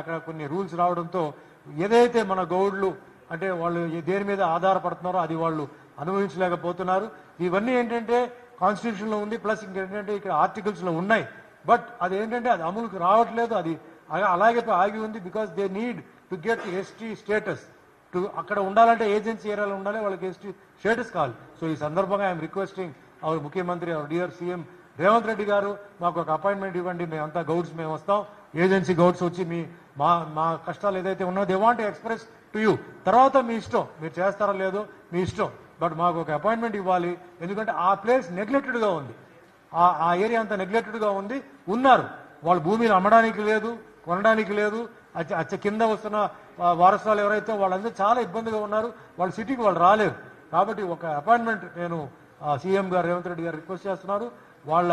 అక్కడ కొన్ని రూల్స్ రావడంతో ఏదైతే మన గౌడ్లు అంటే వాళ్ళు దేని మీద ఆధారపడుతున్నారో అది వాళ్ళు అనుభవించలేకపోతున్నారు. ఇవన్నీ ఏంటంటే కాన్స్టిట్యూషన్లో ఉంది ప్లస్ ఇంకేంటంటే ఇక్కడ ఆర్టికల్స్లో ఉన్నాయి. బట్ అది ఏంటంటే అది అమలుకు రావట్లేదు అది అలాగే ఆగి ఉంది because they need to get ST status. To అక్కడ ఉండాలంటే ఏజెన్సీ ఏరియాలో ఉండాలి వాళ్ళకి ఎస్టీ స్టేటస్ కావాలి. సో ఈ సందర్భంగా ఐఎమ్ రిక్వెస్టింగ్ అవర్ ముఖ్యమంత్రి our dear CM Revanth Reddy garu మాకు ఒక అపాయింట్మెంట్ ఇవ్వండి మేమంతా గౌడ్స్ మేము వస్తాం ఏజెన్సీ గౌడ్స్ వచ్చి మీ మా మా కష్టాలు ఏదైతే ఉన్నాయో they want express to you తర్వాత మీ ఇష్టం. మీరు చేస్తారో లేదో మీ ఇష్టం. బట్ మాకు ఒక అపాయింట్మెంట్ ఇవ్వాలి. ఎందుకంటే ఆ ప్లేస్ నెగ్లెక్టెడ్గా ఉంది. ఆ ఆ ఏరియా అంతా నెగ్లెక్టెడ్గా ఉంది. ఉన్నారు. వాళ్ళు భూమిని అమ్మడానికి లేదు కొనడానికి లేదు. అచ్చ అచ్చ కింద వస్తున్న ఆ, వారసులు ఎవరైతే వాళ్ళందరూ చాలా ఇబ్బందిగా ఉన్నారు. వాళ్ళ సిటీకి వాళ్ళు రాలేరు. కాబట్టి ఒక అపాయింట్మెంట్ నేను సీఎం గారు రేవంత్ రెడ్డి గారు రిక్వెస్ట్ చేస్తున్నారు. వాళ్ళ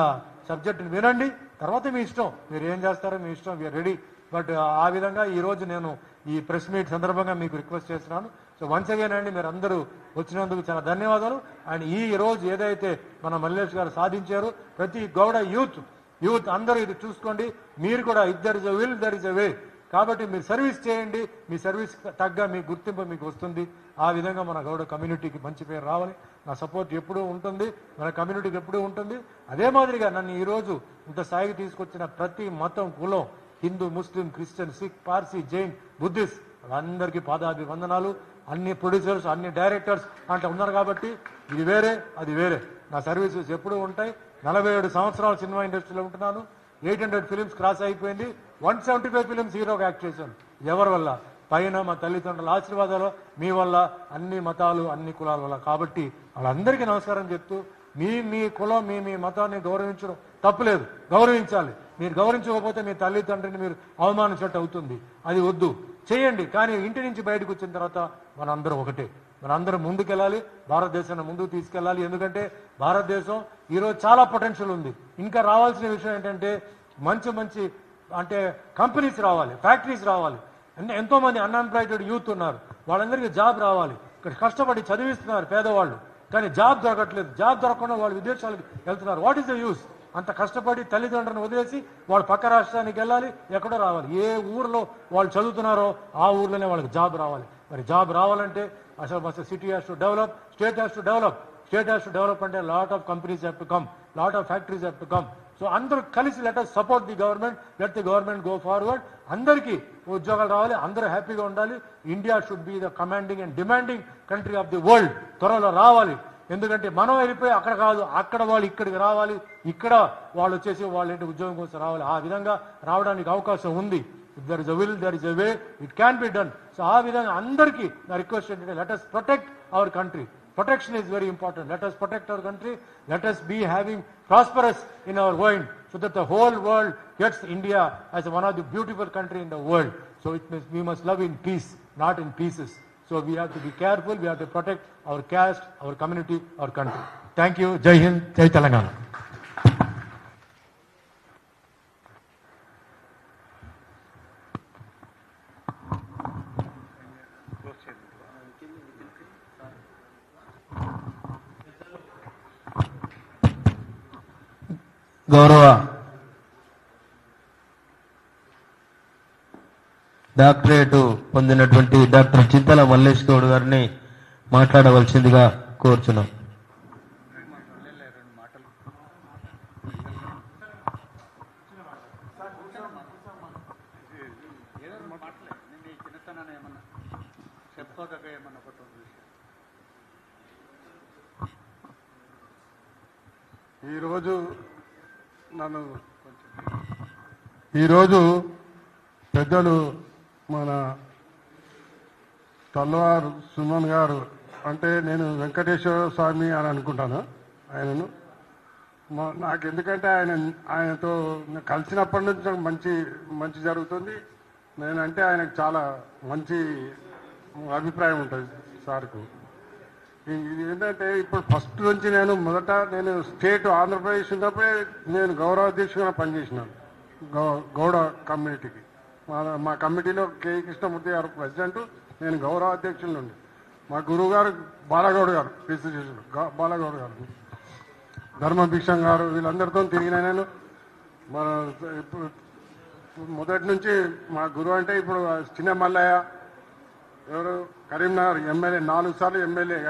సబ్జెక్టుని వినండి. తర్వాత మీ ఇష్టం. మీరు ఏం చేస్తారో మీ ఇష్టం. వీఆర్ రెడీ బట్ ఆ విధంగా ఈరోజు నేను ఈ ప్రెస్ మీట్ సందర్భంగా మీకు రిక్వెస్ట్ చేస్తున్నాను. సో వన్స్ అగైన్ అండి మీరు అందరూ వచ్చినందుకు చాలా ధన్యవాదాలు. అండ్ ఈ రోజు ఏదైతే మన మల్లేష్ గారు సాధించారు ప్రతి గౌడ యూత్ యూత్ అందరూ ఇది చూసుకోండి. మీరు కూడా ఇద్దరు is will there is way కాబట్టి మీరు సర్వీస్ చేయండి. మీ సర్వీస్ తగ్గ మీ గుర్తింపు మీకు వస్తుంది. ఆ విధంగా మన గౌడ కమ్యూనిటీకి మంచి పేరు రావాలి. నా సపోర్ట్ ఎప్పుడూ ఉంటుంది మన కమ్యూనిటీకి ఎప్పుడూ ఉంటుంది. అదే మాదిరిగా నన్ను ఈరోజు ఇంత స్థాయికి తీసుకొచ్చిన ప్రతి మతం కులం Hindu Muslim Christian Sikh Parsi Jain Buddhist వాళ్ళందరికీ పాదాభివందనాలు. అన్ని ప్రొడ్యూసర్స్ అన్ని డైరెక్టర్స్ అంటే ఉన్నారు కాబట్టి ఇది వేరే అది వేరే. నా సర్వీసెస్ ఎప్పుడూ ఉంటాయి. నలభై ఏడు సంవత్సరాలు సినిమా ఇండస్ట్రీలో ఉంటున్నాను. ఎయిట్ హండ్రెడ్ ఫిలిమ్స్ క్రాస్ అయిపోయింది. వన్ సెవెంటీ ఫైవ్ ఫిలిమ్స్ హీరోగా యాక్ట్ చేశాను. ఎవరి వల్ల? పైన మా తల్లిదండ్రుల ఆశీర్వాదాలు మీ వల్ల అన్ని మతాలు అన్ని కులాల వల్ల. కాబట్టి వాళ్ళందరికీ నమస్కారం చెప్తూ మీ మీ కులం మీ మీ మతాన్ని గౌరవించడం తప్పులేదు. గౌరవించాలి. మీరు గౌరవించకపోతే మీ తల్లిదండ్రిని మీరు అవమానించినట్టు అవుతుంది. అది వద్దు. చేయండి. కానీ ఇంటి నుంచి బయటకు వచ్చిన తర్వాత మనందరం ఒకటే. మనందరం ముందుకెళ్ళాలి. భారతదేశాన్ని ముందుకు తీసుకెళ్ళాలి. ఎందుకంటే భారతదేశం ఈరోజు చాలా పొటెన్షియల్ ఉంది. ఇంకా రావాల్సిన విషయం ఏంటంటే మంచి మంచి అంటే కంపెనీస్ రావాలి ఫ్యాక్టరీస్ రావాలి. అంటే ఎంతోమంది అన్ఎంప్లాయిడ్ యూత్ ఉన్నారు. వాళ్ళందరికీ జాబ్ రావాలి. ఇక్కడ కష్టపడి చదివిస్తున్నారు పేదవాళ్ళు. కానీ జాబ్ దొరకట్లేదు. జాబ్ దొరకకుండా వాళ్ళు విదేశాలకు వెళ్తున్నారు. వాట్ ఈస్ ద యూస్ అంత కష్టపడి తల్లిదండ్రులను వదిలేసి వాళ్ళు పక్క రాష్ట్రానికి వెళ్ళాలి ఎక్కడో రావాలి. ఏ ఊర్లో వాళ్ళు చదువుతున్నారో ఆ ఊర్లోనే వాళ్ళకి జాబ్ రావాలి. మరి జాబ్ రావాలంటే అసలు అసలు city has to develop state has to develop state has to develop అంటే lot of companies have to come lot of factories have to come so అందరూ కలిసి let support the government let the government go forward అందరికీ ఉద్యోగాలు రావాలి అందరూ హ్యాపీగా ఉండాలి. India should be the commanding and demanding country of the world త్వరలో రావాలి. ఎందుకంటే మనం వెళ్ళిపోయి అక్కడ కాదు అక్కడ వాళ్ళు ఇక్కడికి రావాలి. ఇక్కడ వాళ్ళు వచ్చేసి వాళ్ళ ఉద్యోగం కోసం రావాలి. ఆ విధంగా రావడానికి అవకాశం ఉంది. If there is a will there is a way it can be done so ఆ విధంగా అందరికీ నా రిక్వెస్ట్ ఏంటంటే let us protect our country Protection is very important. Let us protect our country. Let us be having prosperous in our world so that the whole world gets India as one of the beautiful country in the world. So it we must love in peace, not in pieces. So we have to be careful. We have to protect our caste, our community, our country. Thank you. Jai Hind. Jai Telangana. గౌరవ doctorate పొందినటువంటి doctor Chintala Mallesh Goud గారిని మాట్లాడవలసిందిగా కోరుచున్నాం. ఈరోజు నన్ను ఈరోజు పెద్దలు మన తల్వారు సుమన్ గారు అంటే నేను వెంకటేశ్వర స్వామి అని అనుకుంటాను ఆయనను. నాకు ఎందుకంటే ఆయన ఆయనతో నేను కలిసినప్పటి నుంచి నాకు మంచి మంచి జరుగుతుంది. నేనంటే ఆయనకు చాలా మంచి అభిప్రాయం ఉంటుంది సార్కు. ఇది ఏంటంటే ఇప్పుడు ఫస్ట్ నుంచి నేను మొదట నేను స్టేట్ ఆంధ్రప్రదేశ్ ఉన్నప్పుడే నేను గౌరవ పనిచేసినాను. గౌ- గౌడ కమ్యూనిటీకి. మా మా కమిటీలో కే. కృష్ణమూర్తి గారు ప్రెసిడెంట్ నేను గౌరవ అధ్యక్షులు మా గురువు గారు బాలగౌడ్ గారు పిసిసి బాలగౌడ్ గారు. ధర్మభిక్షం గారు వీళ్ళందరితో తిరిగిన నేను. మన ఇప్పుడు మొదటి నుంచి మా గురువు అంటే ఇప్పుడు చిన్న మల్లయ్య ఎవరు? కరీంనగర్ ఎమ్మెల్యే నాలుగు సార్లు ఎమ్మెల్యే.